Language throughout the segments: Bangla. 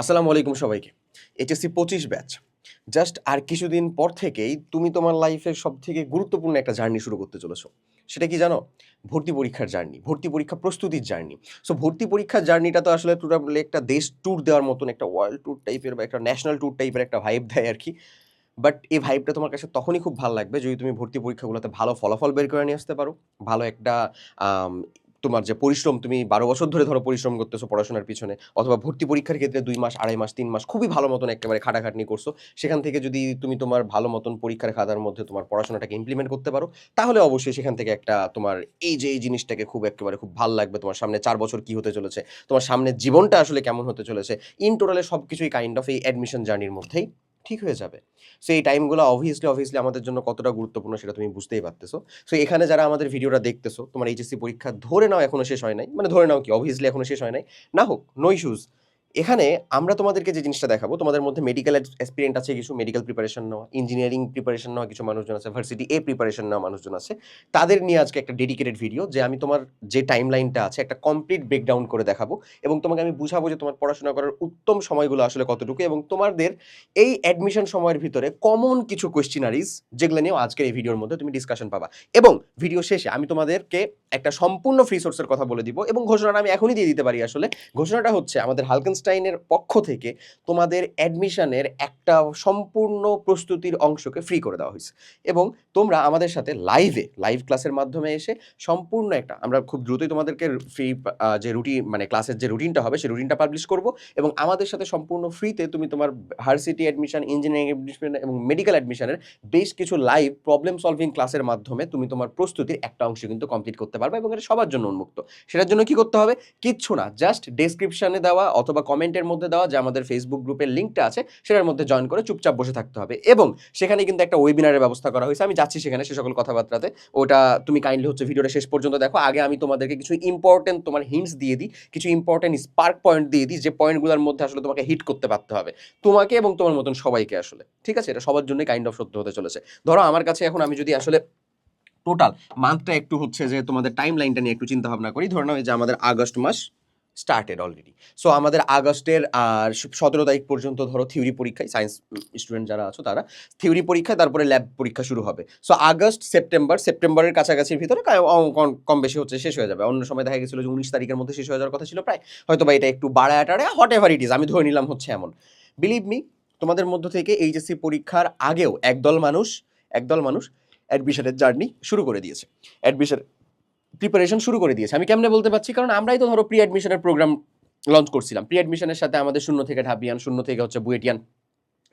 আসসালামু আলাইকুম সবাইকে। এইচএসসি পঁচিশ ব্যাচ। জাস্ট আর কিছুদিন পর থেকেই তুমি তোমার লাইফের সব থেকে গুরুত্বপূর্ণ একটা জার্নি শুরু করতে চলেছো। সেটা কি জানো? ভর্তি পরীক্ষার জার্নি, ভর্তি পরীক্ষা প্রস্তুতির জার্নি। সো ভর্তি পরীক্ষার জার্নিটা তো আসলে টোটালি একটা দেশ ট্যুর দেওয়ার মতন, একটা ওয়ার্ল্ড ট্যুর টাইপের বা একটা ন্যাশনাল ট্যুর টাইপের একটা ভাইব দেয় আর কি। বাট এই ভাইবটা তোমার কাছে তখনই খুব ভালো লাগবে যদি তুমি ভর্তি পরীক্ষাগুলোতে ভালো ফলাফল বের করে নিয়ে আসতে পারো। ভালো একটা তোমার যে পরিশ্রম, তুমি বারো বছর ধরে ধরো পরিশ্রম করতেছো পড়াশোনার পিছনে, অথবা ভর্তি পরীক্ষার ক্ষেত্রে দুই মাস, আড়াই মাস, তিন মাস, খুবই ভালো মতন একেবারে খাটাখাটনি করছ, সেখান থেকে যদি তুমি তোমার ভালো মতন পরীক্ষার খাতার মধ্যে তোমার পড়াশোনাটাকে ইমপ্লিমেন্ট করতে পারো, তাহলে অবশ্যই সেখান থেকে একটা তোমার এই যে এই জিনিসটাকে খুব একেবারে খুব ভালো লাগবে, তোমার সামনে চার বছর কি হতে চলেছে, তোমার সামনে জীবনটা আসলে কেমন হতে চলেছে ইন টোটালে সব কিছুই কাইন্ড অফ এই অ্যাডমিশন জার্নির মধ্যেই। ঠিক হয়ে যাবে। সো এই টাইমগুলো অবভিয়াসলি অবভিয়াসলি আমাদের জন্য কতটা গুরুত্বপূর্ণ সেটা তুমি বুঝতেই পারতেছো। সো এখানে যারা আমাদের ভিডিওটা দেখতেছো, তোমার এইচএসসি পরীক্ষা ধরে নাও এখনও শেষ হয় নাই। মানে ধরে নাও কি অবভিয়াসলি এখনও শেষ হয় নাই। না হোক নো ইস্যুজ এখানে আমরা তোমাদেরকে যে জিনিসটা দেখাবো, তোমাদের মধ্যে মেডিকেল এক্সপিরিয়েন্ট আছে, কিছু মেডিকেল প্রিপারেশন নেওয়া ইঞ্জিনিয়ারিং প্রিপারেশন নেওয়া, কিছু মানুষজন আছে ভার্সিটি এ প্রিপারেশন নেওয়া মানুষজন আছে। তাদের নিয়ে আজকে একটা ডেডিকেটেড ভিডিও যে আমি তোমার যে টাইম লাইনটা আছে, একটা কমপ্লিট ব্রেকডাউন করে দেখাবো এবং তোমাকে আমি বুঝাবো যে তোমার পড়াশোনা করার উত্তম সময়গুলো আসলে কতটুকু এবং তোমাদের এই অ্যাডমিশন সময়ের ভিতরে কমন কিছু কোয়েশ্চিনারিজ যেগুলো নিয়েও আজকের এই ভিডিওর মধ্যে তুমি ডিসকাশন পাবা। এবং ভিডিও শেষে আমি তোমাদেরকে একটা সম্পূর্ণ ফ্রি সোর্সের কথা বলে দিব এবং ঘোষণাটা আমি এখনই দিয়ে দিতে পারি আসলে। ঘোষণাটা হচ্ছে আমাদের হালকেনস্টাইনের পক্ষ থেকে তোমাদের অ্যাডমিশনের একটা সম্পূর্ণ প্রস্তুতির অংশকে ফ্রি করে দেওয়া হয়েছে। এবং তোমরা আমাদের সাথে লাইভে লাইভ ক্লাসের মাধ্যমে এসে সম্পূর্ণ একটা, আমরা খুব দ্রুতই তোমাদেরকে ফ্রি যে রুটিন মানে ক্লাসের যে রুটিনটা হবে সেই রুটিনটা পাবলিশ করব। এবং আমাদের সাথে সম্পূর্ণ ফ্রিতে তুমি তোমার ভার্সিটি অ্যাডমিশন ইঞ্জিনিয়ারিং অ্যাডমিশন এবং মেডিকেল অ্যাডমিশনের বেশ কিছু লাইভ প্রবলেম সলভিং ক্লাসের মাধ্যমে তুমি তোমার প্রস্তুতির একটা অংশ কিন্তু কমপ্লিট করতে পারবে এবং এটা সবার জন্য উন্মুক্ত। সেটার জন্য কি করতে হবে? কিচ্ছু না জাস্ট ডেসক্রিপশনে দেওয়া অথবা কমেন্টের মধ্যে দেওয়া যে আমাদের ফেসবুক গ্রুপের লিঙ্কটা আছে, সেটার মধ্যে জয়েন করে চুপচাপ বসে থাকতে হবে। এবং সেখানে কিন্তু একটা ওয়েবিনারের ব্যবস্থা করা হয়েছে। আমি যাচ্ছি সেখানে সে সকল কথাবার্তাতে। ওটা তুমি কাইন্ডলি হচ্ছে ভিডিওটা শেষ পর্যন্ত দেখো। আগে আমি তোমাদেরকে কিছু ইম্পর্টেন্ট তোমার হিন্টস দিয়ে দিই, কিছু ইম্পর্টেন্ট স্পার্ক পয়েন্ট দিয়ে দিই, যে পয়েন্টগুলোর মধ্যে আসলে তোমাকে হিট করতে পারতে হবে। তোমাকে এবং তোমার মতন সবাইকে আসলে। ঠিক আছে? এটা সবার জন্য কাইন্ড অফ সত্য হতে চলেছে। ধরো আমার কাছে এখন আমি যদি আসলে টোটাল মান্থটা একটু হচ্ছে যে তোমাদের টাইম লাইনটা নিয়ে একটু চিন্তা ভাবনা করি। ধরে নাও যে আমাদের আগস্ট মাস স্টার্টেড অলরেডি সো আমাদের আগস্টের, আর সতেরো তারিখ পর্যন্ত ধরো থিওরি পরীক্ষায় সায়েন্স স্টুডেন্ট যারা আছো তারা থিওরি পরীক্ষা তারপরে ল্যাব পরীক্ষা শুরু হবে। সো আগস্ট, সেপ্টেম্বর, সেপ্টেম্বরের কাছাকাছির ভিতরে কম- বেশি হচ্ছে, শেষ হয়ে যাবে। অন্য সময় দেখা গেছিল যে উনিশ তারিখের মধ্যে শেষ হয়ে যাওয়ার কথা ছিল প্রায়। হয়তো বা এটা একটু বাড়ায় টাড়ে হোয়াট এভার ইট ইজ আমি ধরে নিলাম হচ্ছে এমন। বিলিভ মি তোমাদের মধ্য থেকে এইচএসসি পরীক্ষার আগেও একদল মানুষ একদল মানুষ অ্যাডমিশনের জার্নি শুরু করে দিয়েছে। অ্যাডমিশন প্রিপারেশন শুরু করে দিয়েছে। আমি কেমনে বলতে পারছি? কারণ আমরাই তো ধরো প্রি অ্যাডমিশনের প্রোগ্রাম লঞ্চ করছিলাম। প্রি অ্যাডমিশনের সাথে আমাদের শূন্য থেকে ঢাবিয়ান, শূন্য থেকে হচ্ছে বুয়েটিয়ান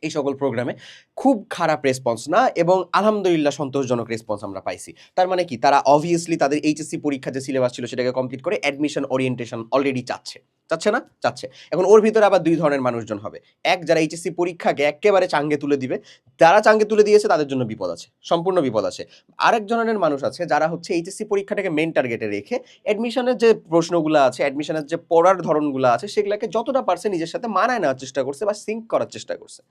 এই সকল প্রোগ্রামে খুব খারাপ রেসপন্স না এবং আলহামদুলিল্লাহ সন্তোষজনক রেসপন্স আমরা পাইছি। তার মানে কি? তারা অবভিয়াসলি তাদের এইচএসসি পরীক্ষা যে সিলেবাস ছিল সেটাকে কমপ্লিট করে অ্যাডমিশন ওরিয়েন্টেশন অলরেডি চাচ্ছে। চাচ্ছে না? চাচ্ছে। এখন ওর ভিতরে আবার দুই ধরনের মানুষজন হবে। এক যারা এইচএসসি পরীক্ষাকে একেবারে চাঙ্গে তুলে দিবে, যারা চাঙ্গে তুলে দিয়েছে তাদের জন্য বিপদ আছে, সম্পূর্ণ বিপদ আছে। আরেক ধরনের মানুষ আছে যারা হচ্ছে এইচএসসি পরীক্ষাটাকে মেন টার্গেটে রেখে অ্যাডমিশনের যে প্রশ্নগুলো আছে অ্যাডমিশনের যে পড়ার ধরনগুলো আছে, সেগুলোকে যতটা পারছে নিজের সাথে মানায় নেওয়ার চেষ্টা করছে বা সিঙ্ক করার চেষ্টা করছে।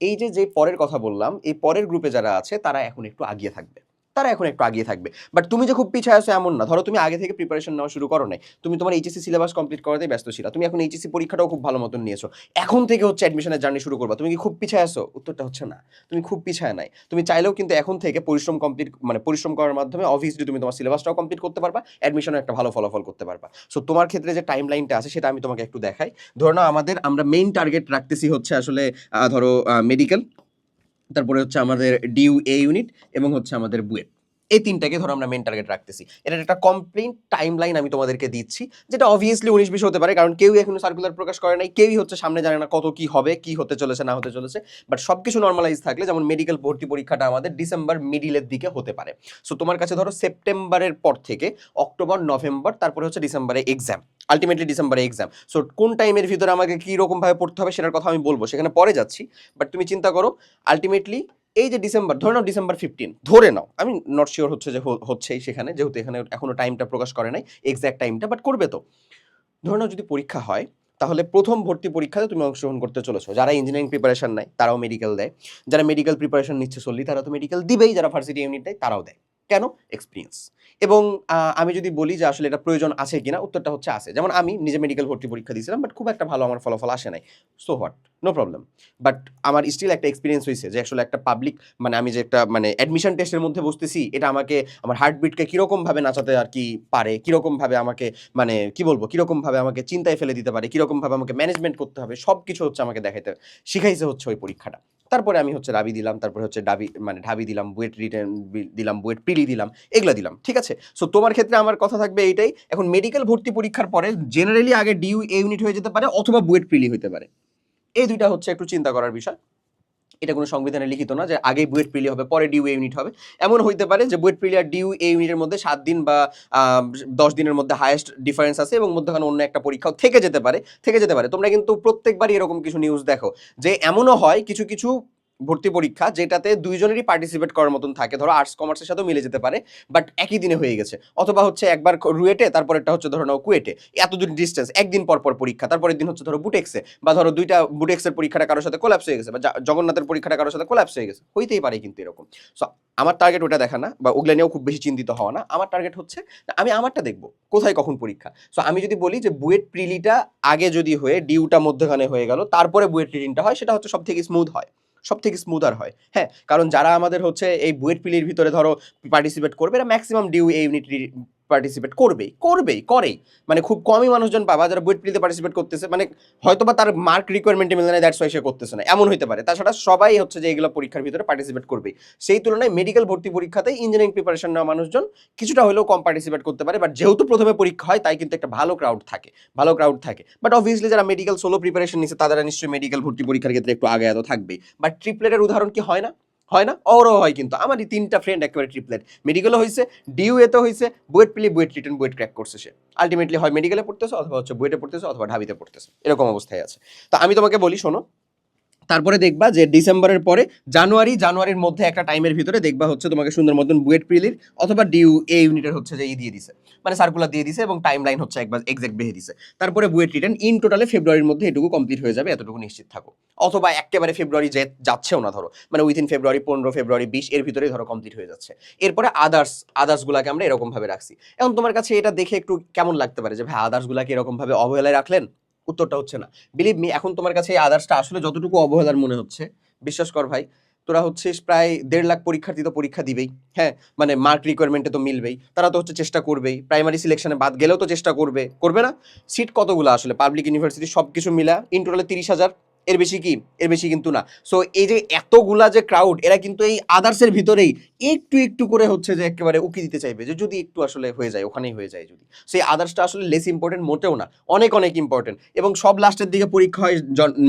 এই যে যে পরের কথা বললাম, এই পরের গ্রুপে যারা আছে, তারা এখন একটু আগিয়ে থাকবে। তারা এখন একটু আগিয়ে থাকবে। বাট তুমি যে খুব পিছিয়ে আসো এমন না। ধরো তুমি আগে থেকে প্রিপারেশন নেওয়া শুরু করো নাই। তুমি তোমার এইচএসসি সিলেবাস কমপ্লিট করাতে ব্যস্ত ছিল। তুমি এখন এইচএসসি পরীক্ষাটাও খুব ভালো মতন নিয়েছো। এখন থেকে হচ্ছে অ্যাডমিশনের জার্নি শুরু করবা। তুমি কি খুব পিছিয়ে আসো উত্তরটা হচ্ছে না। তুমি খুব পিছিয়ে নাই। তুমি চাইলেও কিন্তু এখন থেকে পরিশ্রম কমপ্লিট মানে পরিশ্রম করার মাধ্যমে অবভিয়াসলি তুমি তোমার সিলেবাসটাও কমপ্লিট করতে পারবা। অ্যাডমিশনে একটা ভালো ফলাফল করতে পারবা। সো তোমার ক্ষেত্রে যে টাইম লাইনটা আছে সেটা আমি তোমাকে একটু দেখাই। ধরো আমাদের আমরা মেইন টার্গেট রাখতেছি হচ্ছে আসলে ধরো মেডিকেল তারপরে হচ্ছে আমাদের ডিউ এ ইউনিট এবং হচ্ছে আমাদের বুয়েট। এই তিনটাকে ধরো আমরা মেন টার্গেট রাখতেছি। এটার একটা কমপ্লিট টাইম লাইন আমি তোমাদেরকে দিচ্ছি, যেটা অবভিয়াসলি উনিশ বিশ হতে পারে, কারণ কেউই এখনও সার্কুলার প্রকাশ করে নাই, কেউই হচ্ছে সামনে জানে না কত কি হবে, কি হতে চলেছে, না হতে চলেছে বাট সব কিছু নর্মালাইজ থাকলে, যেমন মেডিকেল ভর্তি পরীক্ষাটা আমাদের ডিসেম্বর মিডিলের দিকে হতে পারে। সো তোমার কাছে ধরো সেপ্টেম্বরের পর থেকে অক্টোবর নভেম্বর তারপরে হচ্ছে ডিসেম্বরে এক্সাম আলটিমেটলি ডিসেম্বরে এক্সাম সো কোন টাইমের ভিতরে আমাকে কী রকমভাবে পড়তে হবে সেটার কথা আমি বলব, সেখানে পরে যাচ্ছি বাট তুমি চিন্তা করো আলটিমেটলি এই যে ডিসেম্বর ধরে নাও ডিসেম্বর ফিফটিন ধরে নাও, আমি নট শিওর হচ্ছে যে হচ্ছেই সেখানে, যেহেতু এখানে এখনও টাইমটা প্রকাশ করে নাই এক্স্যাক্ট টাইমটা বাট করবে তো। ধরে নাও যদি পরীক্ষা হয়, তাহলে প্রথম ভর্তি পরীক্ষাতে তুমি অংশগ্রহণ করতে চলেছো। যারা ইঞ্জিনিয়ারিং প্রিপারেশন নেয়, তারাও মেডিকেল দেয়। যারা মেডিকেল প্রিপারেশন নিচ্ছে চললি তারা তো মেডিকেল দিবেই, যারা ভার্সিটি ইউনিট দেয়, তারাও দেয়। কেন? এক্সপিরিয়েন্স এবং আমি যদি বলি যে আসলে এটা প্রয়োজন আছে কিনা, উত্তরটা হচ্ছে আছে। যেমন আমি নিজে মেডিকেল ভর্তি পরীক্ষা দিয়েছিলাম বাট খুব একটা ভালো আমার ফলাফল আসে নাই। So what no problem but আমার স্টিল একটা এক্সপিরিয়েন্স হয়েছে যে আসলে একটা পাবলিক মানে আমি যে একটা মানে অ্যাডমিশন টেস্টের মধ্যে বসতেছি, এটা আমাকে, আমার হার্টবিটকে কীরকমভাবে নাচাতে আর কি পারে কীরকমভাবে আমাকে মানে কি বলব কীরকমভাবে আমাকে চিন্তায় ফেলে দিতে পারে কীরকমভাবে আমাকে ম্যানেজমেন্ট করতে হবে সব কিছু হচ্ছে আমাকে দেখাইতে, শিখাইছে হচ্ছে ওই পরীক্ষাটা। তারপরে আমি হচ্ছে রাবি দিলাম, তারপরে হচ্ছে ডাবি মানে ঢাবি দিলাম বুয়েট রিটার্ন দিলাম বুয়েট পিলি দিলাম, এগুলো দিলাম, ঠিক আছে? সো তোমার ক্ষেত্রে আমার কথা থাকবে এইটাই, এখন মেডিকেল ভর্তি পরীক্ষার পরে জেনারেলি আগে ডিউ এ ইউনিট হয়ে যেতে পারে অথবা বুয়েট পিলি হতে পারে। এই দুইটা হচ্ছে একটু চিন্তা করার বিষয়। এটা কোনো সংবিধানে লিখিত না যে আগে বুয়েট প্রিলি হবে, পরে ডিউ এ ইউনিট হবে। এমন হইতে পারে যে বুয়েট প্রিলি আর ডিউ এ ইউনিটের মধ্যে সাত দিন বা দশ দিনের মধ্যে হায়েস্ট ডিফারেন্স আছে এবং মধ্যখানে অন্য একটা পরীক্ষাও থেকে যেতে পারে, থেকে যেতে পারে। তোমরা কিন্তু প্রত্যেকবারই এরকম কিছু নিউজ দেখো যে এমনও হয় কিছু কিছু ভর্তি পরীক্ষা যেটাতে দুইজনেরই পার্টিসিপেট করার মতন থাকে। ধরো আর্টস কমার্সের সাথেও মিলে যেতে পারে বাট একই দিনে হয়ে গেছে। অথবা হচ্ছে একবার রুয়েটে, তারপরেরটা হচ্ছে ধরো কুয়েটে। এত দূর ডিস্টেন্স একদিন পর পর পরীক্ষা, তারপরের দিন হচ্ছে ধরো বুটেক্সে বা ধরো দুইটা বুটেক্সের পরীক্ষাটা কারোর সাথে কোলাপস হয়ে গেছে, বা জগন্নাথের পরীক্ষাটা কারোর সাথে কোলাপস হয়ে গেছে। হইতেই পারে কিন্তু এরকম। সো আমার টার্গেট ওটা দেখা না, বা ওগুলো নিয়েও খুব বেশি চিন্তিত হওয়া না। আমার টার্গেট হচ্ছে, আমি আমারটা দেখব, কোথায় কখন পরীক্ষা। সো আমি যদি বলি যে বুয়েট প্রিলিটা আগে যদি হয়ে, ডিউটা মধ্যখানে হয়ে গেল, তারপরে বুয়েট রিডিংটা হয়, সেটা হচ্ছে সব থেকে স্মুথ হয়। সব থেকে স্মুদার হয়। হ্যাঁ কারণ যারা আমাদের হচ্ছে এই বুয়েট পিলির ভিতরে ধরো পার্টিসিপেট করবে, এরা ম্যাক্সিমাম ডিউ এই ইউনিট পার্টিসিপেট করবেই করবেই, করেই। মানে খুব কমই মানুষজন পাবা যারা বুয়েট প্রিলিতে পার্টিসিপেট করতেছে মানে হয়তোবা তার মার্ক রিকোয়ারমেন্টে মিলে না দ্যাটস ওয়াই সে করতেছে না। এমন হতে পারে। তাছাড়া সবাই হচ্ছে যে এগুলো পরীক্ষার ভিতরে পার্টিসিপেট করবেই। সেই তুলনায় মেডিকেল ভর্তি পরীক্ষাতে ইঞ্জিনিয়ারিং প্রিপারেশন নেওয়া মানুষজন কিছুটা হলেও কম পার্টিসিপেট করতে পারে বাট যেহেতু প্রথমে পরীক্ষা হয়, তাই কিন্তু একটা ভালো ক্রাউড থাকে। ভালো ক্রাউড থাকে। বাট অবভিয়াসলি যারা মেডিকেল সোলো প্রিপারেশন নিচ্ছে তারা নিশ্চয়ই মেডিকেল ভর্তি পরীক্ষার ক্ষেত্রে একটু আগে এত থাকবে বাট ট্রিপলেটের উদাহরণ কি হয় না? হয় না? অরও হয় কিন্তু। আমার এই তিনটা ফ্রেন্ড একেবারে ট্রিপলেট মেডিকেলও হয়েছে ডিউ এতে হয়েছে বুয়েট পিলি, বুয়েট রিটার্ন, বুয়েট ক্র্যাক করছে সে। আলটিমেটলি হয় মেডিকেলে পড়তেছে অথবা হচ্ছে বুয়েটে পড়তেছে অথবা ঢাবিতে পড়তেছে। এরকম অবস্থায় আছে। তো আমি তোমাকে বলি, শোনো। তারপরে দেখবা যে ডিসেম্বরের পরে জানুয়ারি, জানুয়ারির মধ্যে একটা টাইমের ভিতরে দেখবা হচ্ছে তোমাকে সুন্দর মতন বুয়েট প্রিলির অথবা ডিউ এ ইউনিটের হচ্ছে যে ই দিয়ে দিছে। মানে সার্কুলার দিয়ে দিছে এবং টাইম লাইন হচ্ছে একবার এক্সাক্ট বেঁধে দিছে। তারপরে বুয়েট রিটার্ন ইন টোটালে ফেব্রুয়ারির মধ্যে এটুকু কমপ্লিট হয়ে যাবে, এতটুকু নিশ্চিত থাকো। অথবা একেবারে ফেব্রুয়ারি যে যাচ্ছেও না ধরো মানে উইথিন ফেব্রুয়ারি পনেরো ফেব্রুয়ারি বিশ, এর ভিতরেই ধরো কমপ্লিট হয়ে যাচ্ছে। এরপরে আদার্স আদার্সগুলোকে আমরা এরকমভাবে রাখছি। এখন তোমার কাছে এটা দেখে একটু কেমন লাগতে পারে যে, ভাই আদার্সগুলোকে এরকম ভাবে অবহেলায় রাখলেন? উত্তরটা হচ্ছে না। বিলিভ মি এখন তোমার কাছে এই আদার্সটা আসলে যতটুকু অবহেলার মনে হচ্ছে, বিশ্বাস কর ভাই তোরা হচ্ছে প্রায় দেড় লাখ পরীক্ষার্থী তো পরীক্ষা দিবেই। হ্যাঁ মানে মার্ক রিকোয়ারমেন্টে তো মিলবেই। তারা তো হচ্ছে চেষ্টা করবেই। প্রাইমারি সিলেকশনে বাদ গেলেও তো চেষ্টা করবে। করবে না? সিট কতগুলো আসলে? পাবলিক ইউনিভার্সিটি সব কিছু মিলা ইন টোটালে তিরিশ হাজার। এর বেশি কি? এর বেশি কিন্তু না। সো এই যে এতগুলা যে ক্রাউড এরা কিন্তু এই আদার্সের ভিতরেই একটু একটু করে হচ্ছে যে একেবারে উকি দিতে চাইবে, যে যদি একটু আসলে হয়ে যায়, ওখানেই হয়ে যায় যদি। সেই আদার্সটা আসলে লেস ইম্পর্টেন্ট মোটেও না। অনেক অনেক ইম্পর্টেন্ট এবং সব লাস্টের দিকে পরীক্ষা হয়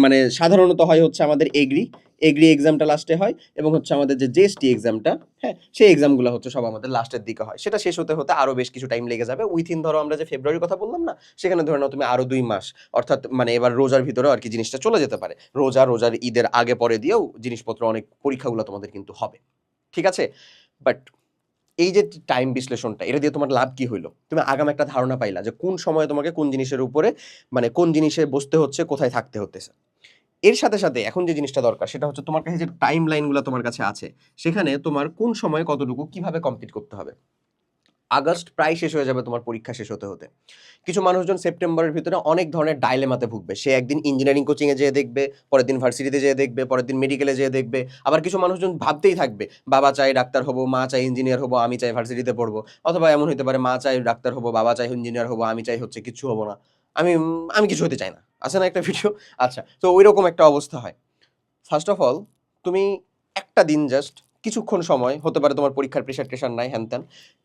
মানে সাধারণত হয় হচ্ছে আমাদের এগ্রি এগ্রি এক্সামটা লাস্টে হয় এবং হচ্ছে আমাদের যে জেএসটি এক্সামটা হ্যাঁ সেই এক্সামগুলো হচ্ছে সব আমাদের লাস্টের দিকে হয়। সেটা শেষ হতে হতে আরও বেশ কিছু টাইম লেগে যাবে। উইথিন ধরো আমরা যে ফেব্রুয়ারির কথা বললাম না, সেখানে ধরে তুমি আরও দুই মাস, অর্থাৎ মানে এবার রোজার ভিতরে আর কি জিনিসটা চলে যেতে পারে। রোজা, রোজার ঈদের আগে, পরে দিয়েও জিনিসপত্র অনেক পরীক্ষাগুলো তোমাদের কিন্তু হবে। ঠিক আছে? বাট এই যে টাইম বিশ্লেষণটা, এটা দিয়ে তোমার লাভ কি হইল? তুমি আগাম একটা ধারণা পাইলা যে কোন সময়ে তোমাকে কোন জিনিসের উপরে মানে কোন জিনিসে বসতে হচ্ছে, কোথায় থাকতে হতেছে। এর সাথে সাথে এখন যে জিনিসটা দরকার, সেটা হচ্ছে তোমার কাছে যে টাইম লাইনগুলো তোমার কাছে আছে, সেখানে তোমার কোন সময়ে কতটুকু, কীভাবে কমপ্লিট করতে হবে। আগস্ট প্রায় শেষ হয়ে যাবে তোমার পরীক্ষা শেষ হতে হতে। কিছু মানুষজন সেপ্টেম্বরের ভিতরে অনেক ধরনের ডাইলেমাতে ভুগবে। সে একদিন ইঞ্জিনিয়ারিং কোচিংয়ে যেয়ে দেখবে পরের দিন ভার্সিটিতে যেয়ে দেখবে পরের দিন মেডিকেলে যেয়ে দেখবে। আবার কিছু মানুষজন ভাবতেই থাকবে, বাবা চাই ডাক্তার হব, মা চাই ইঞ্জিনিয়ার হব, আমি চাই ভার্সিটিতে পড়ব। অথবা এমন হতে পারে, মা চাই ডাক্তার হব, বাবা চাই ইঞ্জিনিয়ার হব, আমি চাই হচ্ছে কিছু হব না। আমি আমি কিছু হতে চাই না। আছে না একটা ভিডিও আচ্ছা তো ওই রকম একটা অবস্থা হয়। ফার্স্ট অফ অল তুমি একটা দিন জাস্ট কিছুক্ষণ সময়, হতে পারে তোমার পরীক্ষার প্রেশার টেশার নাই, হ্যান ত্যান।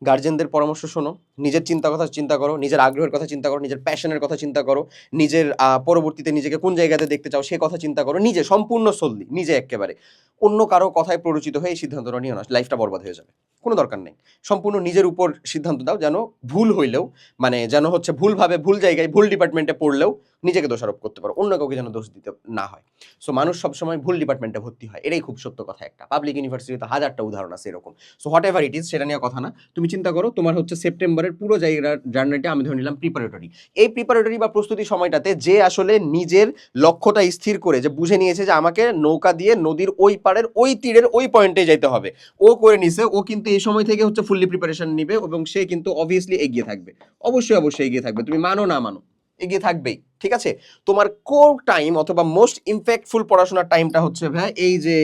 গার্জেনদের পরামর্শ শোনো, নিজের চিন্তা কথা চিন্তা করো, নিজের আগ্রহের কথা চিন্তা করো, নিজের প্যাশনের কথা চিন্তা করো, নিজের পরবর্তীতে নিজেকে কোন জায়গাতে দেখতে চাও সে কথা চিন্তা করো, নিজে, সম্পূর্ণ সল্লি নিজে একেবারে অন্য কারও কথায় প্ররোচিত হয়ে এই সিদ্ধান্তটা নিও না লাইফটা বরবাদ হয়ে যাবে, কোনো দরকার নেই। সম্পূর্ণ নিজের উপর সিদ্ধান্ত দাও, যেন ভুল হইলেও মানে যেন হচ্ছে ভুলভাবে ভুল জায়গায়, ভুল ডিপার্টমেন্টে পড়লেও নিজেকে দোষারোপ করতে পারো, অন্য কাউকে যেন দোষ দিতে না হয়। সো মানুষ সবসময় ভুল ডিপার্টমেন্টে ভর্তি হয়, এটাই খুব সত্য কথা একটা। পাবলিক ইউনিভার্সিটিতে হাজারটা উদাহরণ আছে এরকম। So whatever it is সেটা নিয়ে কথা না। তুমি চিন্তা করো, তোমার হচ্ছে সেপ্টেম্বরের পুরো জায়গার জার্নালিটা আমি ধরে নিলাম প্রিপারেটরি এই প্রিপারেটরি বা প্রস্তুতি সময়টাতে যে আসলে নিজের লক্ষ্যটা স্থির করে, যে বুঝে নিয়েছে যে আমাকে নৌকা দিয়ে নদীর ওই পাড়ের, ওই তীরের ওই পয়েন্টে যেতে হবে। ও করে নিছে, ও কিন্তু এই সময় থেকে হচ্ছে ফুললি প্রিপারেশন নিবে এবং সে কিন্তু অবভিয়াসলি এগিয়ে থাকবে। অবশ্যই অবশ্যই এগিয়ে থাকবে। তুমি মানো না মানো। এগিয়ে থাকবেই, ঠিক আছে? তোমার কোর টাইম অথবা মোস্ট ইম্প্যাক্টফুল পড়াশোনার টাইমটা হচ্ছে ভাই এই যে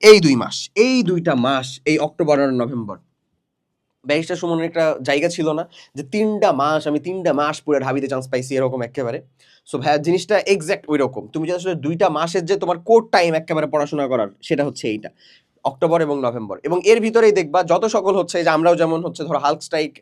এই- দুই মাস, এই দুইটা মাস, এই অক্টোবর আর নভেম্বর। ব্যারিস্টার সুমনের একটা জায়গা ছিল না যে তিনটা মাস, আমি তিনটা মাস পুরো ঢাবিতে চান্স পাইছি এরকম একেবারে। সো ভাইয়া, জিনিসটা এক্স্যাক্ট ওই রকম তুমি যে আসলে দুইটা মাসের যে তোমার কোর টাইম একেবারে পড়াশোনা করার, সেটা হচ্ছে এইটা, অক্টোবর এবং নভেম্বর। এবং এর ভিতরেই দেখবা যত সকল হচ্ছে যে আমরাও যেমন হচ্ছে, ধরো হাল্ক স্ট্রাইক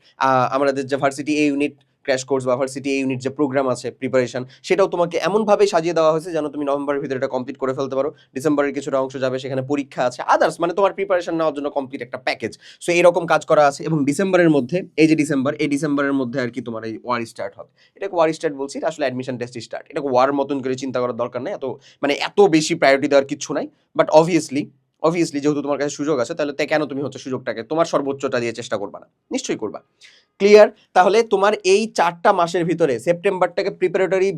আমাদের যে ভার্সিটি এই ইউনিট ক্র্যাশ কোর্স বা ভার্সিটি এ ইউনিট যে প্রোগ্রাম আছে প্রিপারেশন সেটাও তোমাকে এমনভাবে সাজিয়ে দেওয়া হয়েছে যেন তুমি নভেম্বরের ভিতরে এটা কমপ্লিট করে ফেলতে পারো। ডিসেম্বরের কিছুটা অংশ যাবে, সেখানে পরীক্ষা আছে। আদার্স মানে তোমার প্রিপারেশন নেওয়ার জন্য কমপ্লিট একটা প্যাকেজ সো এরকম কাজ করা আছে এবং ডিসেম্বরের মধ্যে, এই যে ডিসেম্বর, এই ডিসেম্বরের মধ্যে আর কি তোমার এই ওয়ার স্টার্ট হবে। এটাকে ওয়ার স্টার্ট বলছি আসলে অ্যাডমিশন টেস্ট স্টার্ট এটাকে ওয়ার মতন করে চিন্তা করার দরকার নেই, এত মানে এত বেশি প্রায়োরিটি দেওয়ার কিছু নাই। বাট অবভিয়াসলি অবভিয়াসলি যেহেতু তোমার কাছে সুযোগ আছে, তাহলে কেন তুমি হচ্ছে সুযোগটাকে, তোমার সর্বোচ্চটা দিয়ে চেষ্টা করবা না? নিশ্চয়ই করবা। ক্লিয়ার তাহলে তোমার এই চারটা মাসের ভিতরে সেপ্টেম্বরটাকে প্রিপারেটরি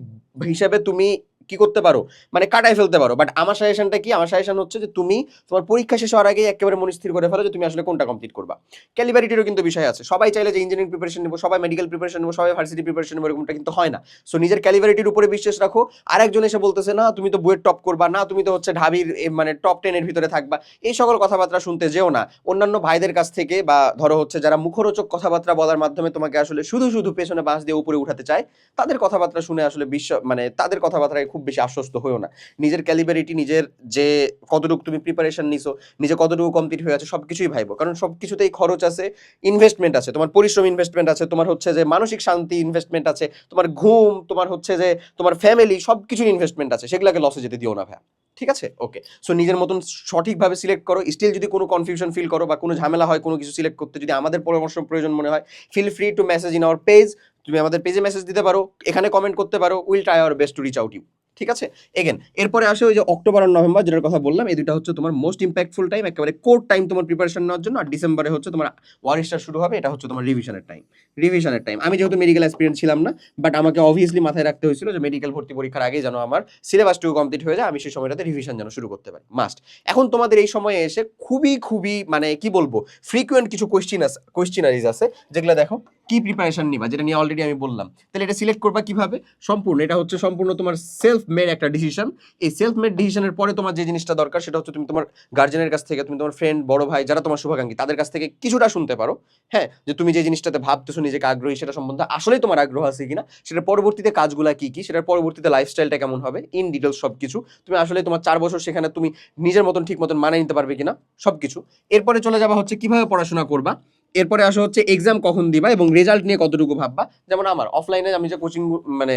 হিসাবে তুমি কি করতে পারো? মানে কাটায় ফেলতে পারো। বাট আমার সাজেশনটা কি? আমার সাজেশন হচ্ছে যে তুমি তোমার পরীক্ষা শেষ হওয়ার আগে একেবারে মনস্থির করে ফেলো যে তুমি আসলে কোনটা কমপ্লিট করবা। ক্যালিবারিটিরও কিন্তু বিষয় আছে। সবাই চাইলে যে ইঞ্জিনিয়ারিং প্রিপারেশন নেব, সবাই মেডিকেল প্রিপারেশন নেব, সবাই ভার্সিটি প্রিপারেশন নেব, এরকমটা কিন্তু হয় না। সো নিজের ক্যালিবারিটির উপরে বিশ্বাস রাখো। আরেকজন এসে বলতেছে, না, তুমি তো বইয়ের টপ করবা, না, তুমি তো হচ্ছে ঢাবির মানে টপ টেনের ভিতরে থাকবা। এই সকল কথাবার্তা শুনতে যেও না। অন্যান্য ভাইদের কাছ থেকে বা ধরো হচ্ছে যারা মুখরোচক কথাবার্তা বলার মাধ্যমে তোমাকে আসলে শুধু শুধু পেছনে বাঁশ দিয়ে উপরে উঠাতে চায়, তাদের কথাবার্তা শুনে আসলে বিশ্ব মানে তাদের কথাবার্তায় খুব বেশি আশ্বস্ত হয়েও না। নিজের ক্যালিবারিটি নিজের যে কতটুকু তুমি প্রিপারেশন নিছো, নিজে কতটুকু কমপ্লিট হয়ে আছে সব কিছুই ভাইবো। কারণ সব কিছুতেই খরচ আছে ইনভেস্টমেন্ট আছে, তোমার পরিশ্রম ইনভেস্টমেন্ট আছে, তোমার হচ্ছে যে মানসিক শান্তি ইনভেস্টমেন্ট আছে, তোমার ঘুম, তোমার হচ্ছে যে তোমার ফ্যামিলি সব কিছুর ইনভেস্টমেন্ট আছে, সেগুলোকে লসে যেতে দিও না ভাই ঠিক আছে? ওকে সো নিজের মতন সঠিকভাবে সিলেক্ট করো স্টিল যদি কোনো কনফিউশন ফিল করো বা কোনো ঝামেলা হয়, কোনো কিছু সিলেক্ট করতে যদি আমাদের পরামর্শ প্রয়োজন মনে হয় feel free to message in our page তুমি আমাদের পেজে মেসেজ দিতে পারো, এখানে কমেন্ট করতে পারো will try our best to reach out you ঠিক আছে? এগেন এরপরে আসে ওই যে অক্টোবর আর নভেম্বর যেটার কথা বললাম, এই দুটা হচ্ছে তোমার মোস্ট ইম্প্যাক্টফুল টাইম একেবারে কোর টাইম তোমার প্রিপারেশন নেওয়ার জন্য, আর ডিসেম্বরে হচ্ছে তোমার ওয়ার স্টার শুরু হবে, এটা হচ্ছে তোমার রিভিশনের টাইম রিভিশনের টাইম আমি যেহেতু মেডিকেল এক্সপিরিয়েন্স ছিলাম না বাট আমাকে অবভিয়াসলি মাথায় রাখতে হয়েছিল যে মেডিকেল ভর্তি পরীক্ষার আগে যেন আমার সিলেবাসটুকু কমপ্লিট হয়ে যায়, আমি সেই সময়টাতে রিভিশন যেন শুরু করতে পারি। মাস্ট এখন তোমাদের এই সময়ে এসে খুবই খুবই মানে কি বলব ফ্রিকুয়েন্ট কিছু কোয়েশ্চিন আছে কোয়েশ্চিনারিজ আছে, যেগুলো দেখো কি প্রিপারেশন নিবা? যেটা নিয়ে অলরেডি আমি বললাম। তাহলে এটা সিলেক্ট করবা কীভাবে? সম্পূর্ণ, এটা হচ্ছে সম্পূর্ণ তোমার সেলফ মেড একটা ডিসিশন এই সেলফ মেড ডিসিশনের পরে তোমার যে জিনিসটা দরকার, সেটা হচ্ছে তুমি তোমার গার্জেনের কাছ থেকে, তুমি তোমার ফ্রেন্ড বড় ভাই, যারা তোমার শুভাকাঙ্ক্ষী, তাদের কাছ থেকে কিছুটা শুনতে পারো। হ্যাঁ যে তুমি যে জিনিসটাতে ভাবতেছো, নিজেকে আগ্রহী, সেটা সম্বন্ধে আসলেই তোমার আগ্রহ আছে কিনা, সেটার পরবর্তীতে কাজগুলা কি কি, সেটার পরবর্তীতে লাইফস্টাইলটা কেমন হবে ইন ডিটেলস সব কিছু তুমি আসলে তোমার চার বছর সেখানে তুমি নিজের মতন ঠিক মতন মানিয়ে নিতে পারবে কিনা সব কিছু এরপরে চলে যাবা হচ্ছে কীভাবে পড়াশোনা করবা এরপরে আসা হচ্ছে এক্সাম কখন দিবা এবং রেজাল্ট নিয়ে কতটুকু ভাববা? যেমন আমার অফলাইনে আমি যে কোচিং মানে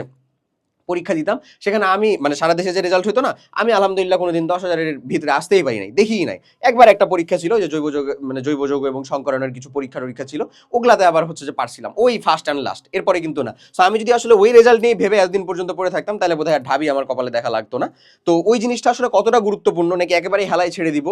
পরীক্ষা দিতাম, সেখানে আমি মানে সারা দেশে যে রেজাল্ট হতো না, আমি আলহামদুলিল্লাহ কোনোদিন দশ হাজারের ভিতরে আসতেই পারি নাই, দেখিই নাই। একবার একটা পরীক্ষা ছিল যে জৈব যৌগ মানে জৈব যৌগ এবং সংকরণের কিছু পরীক্ষা টরীক্ষা ছিল, ওগুলাতে আবার হচ্ছে যে পারছিলাম, ওই ফার্স্ট অ্যান্ড লাস্ট এরপরে কিন্তু না। সো আমি যদি আসলে ওই রেজাল্ট নিয়ে ভেবে এতদিন পর্যন্ত পড়ে থাকতাম, তাহলে বোধহয় ঢাবি আমার কপালে দেখা লাগতো না। তো ওই জিনিসটা আসলে কতটা গুরুত্বপূর্ণ, নাকি একেবারেই হেলায় ছেড়ে দিব?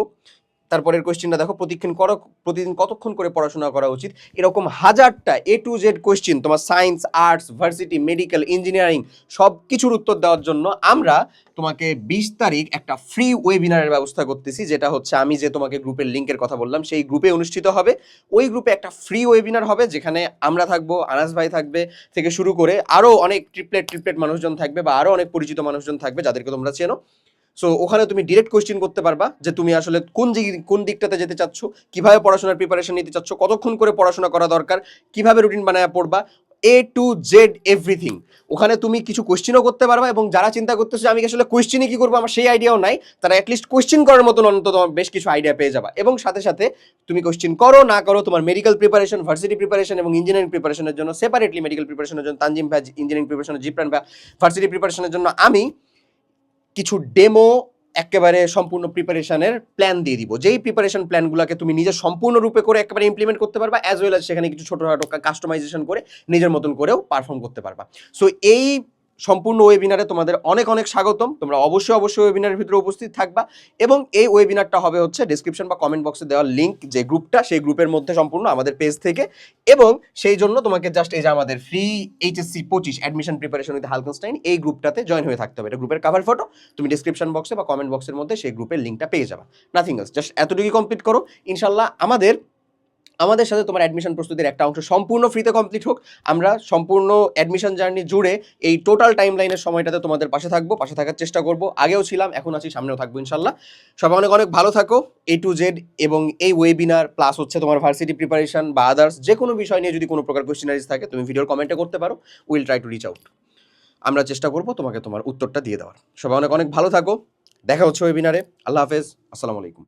তারপরের কোয়েশ্চেনটা দেখো, প্রতিক্ষণ করো, প্রতিদিন কতক্ষণ করে পড়াশোনা করা উচিত? এরকম হাজারটা এ টু জেড কোয়েশ্চেন তোমার science arts varsity medical engineering সব কিছুর উত্তর দেওয়ার জন্য আমরা তোমাকে বিশ তারিখ একটা ফ্রি ওয়েবিনারের ব্যবস্থা করতেছি, যেটা হচ্ছে আমি যে তোমাকে গ্রুপের লিঙ্কের কথা বললাম, সেই গ্রুপে অনুষ্ঠিত হবে। ওই গ্রুপে একটা ফ্রি ওয়েবিনার হবে, যেখানে আমরা থাকব, আনাস ভাই থাকবে থেকে শুরু করে আরও অনেক ট্রিপলেট ট্রিপলেট মানুষজন থাকবে বা আরও অনেক পরিচিত মানুষজন থাকবে, যাদেরকে তোমরা চেনো। সো ওখানে তুমি ডিরেক্ট কোয়েশ্চেন করতে পারবা যে তুমি আসলে কোন কোন দিকটাতে যেতে চাচ্ছ, কীভাবে পড়াশোনার প্রিপারেশন নিতে চাচ্ছ, কতক্ষণ করে পড়াশোনা করা দরকার, কীভাবে রুটিন বানায় পড়বা এ টু জেড এভরিথিং ওখানে তুমি কিছু কোয়েশ্চেনও করতে পারবা এবং যারা চিন্তা করতেছে আমি আসলে কোয়েশ্চেনই কি করব, আমার সেই আইডিয়াও নাই, তারা অ্যাটলিস্ট কোয়েশ্চেন করার মতন অন্তত বেশ কিছু আইডিয়া পেয়ে যাবা। এবং সাথে সাথে তুমি কোয়েশ্চেন করো, না করো, তোমার মেডিকেল প্রিপারেশন ভার্সিটি প্রিপারেশন এবং ইঞ্জিনিয়ারিং প্রিপারেশনের জন্য সেপারেটলি মেডিকেল প্রিপারেশনের জন্য, তানজিম ভাই ইঞ্জিনিয়ারিং প্রিপারেশনের জিপ্রান ভাই ভার্সিটি প্রিপারেশনের জন্য আমি কিছু ডেমো একেবারে সম্পূর্ণ প্রিপারেশনের প্ল্যান দিয়ে দিব। যেই প্রিপারেশন প্ল্যানগুলোকে তুমি নিজে সম্পূর্ণরূপে করে একেবারে ইমপ্লিমেন্ট করতে পারবা অ্যাজ ওয়েল অ্যাজ সেখানে কিছু ছোটোখাটো কাস্টমাইজেশন করে নিজের মতন করেও পারফর্ম করতে পারবা। সো এই সম্পূর্ণ ওয়েবিনারে তোমাদের অনেক অনেক স্বাগতম। তোমরা অবশ্যই অবশ্যই ওয়েবিনারের ভিতরে উপস্থিত থাকবা এবং এই ওয়েবিনারটা হবে হচ্ছে ডিসক্রিপশন বা কমেন্ট বক্সে দেওয়া লিঙ্ক যে গ্রুপটা সেই গ্রুপের মধ্যে সম্পূর্ণ আমাদের পেজ থেকে এবং সেই জন্য তোমাকে জাস্ট এই যে আমাদের ফ্রি এইচএসসি পঁচিশ অ্যাডমিশন প্রিপারেশন উইথ হালকনস্টাইন এই গ্রুপটাতে জয়েন হয়ে থাকতে হবে। এটা গ্রুপের কাভার ফটো তুমি ডিসক্রিপশন বক্সে বা কমেন্ট বক্সের মধ্যে সেই গ্রুপের লিঙ্কটা পেয়ে যাবা। নাথিং এলস জাস্ট এতটুকুই কমপ্লিট করো। ইনশাল্লাহ আমাদের আমাদের সাথে তোমার অ্যাডমিশন প্রস্তুতির একটা অংশ সম্পূর্ণ ফ্রিতে কমপ্লিট হোক। আমরা সম্পূর্ণ অ্যাডমিশন জার্নি জুড়ে এই টোটাল টাইম লাইনের সময়টাতে তোমাদের পাশে থাকব, পাশে থাকার চেষ্টা করব। আগেও ছিলাম, এখন আছি, সামনেও থাকব, ইনশাল্লাহ। সবাই অনেক অনেক ভালো থাকো। এ টু জেড এবং এই ওয়েবিনার প্লাস হচ্ছে তোমার ভার্সিটি প্রিপারেশন বা আদার্স যে কোনো বিষয় নিয়ে যদি কোনো প্রকার কোয়েশ্চেনারিজ থাকে, তুমি ভিডিওর কমেন্টে করতে পারো। Will try to reach out আমরা চেষ্টা করব তোমাকে তোমার উত্তরটা দিয়ে দেওয়ার। সবাই অনেক অনেক ভালো থাকো। দেখা হচ্ছে ওয়েবিনারে আল্লাহ হাফেজ। আসসালামু আলাইকুম।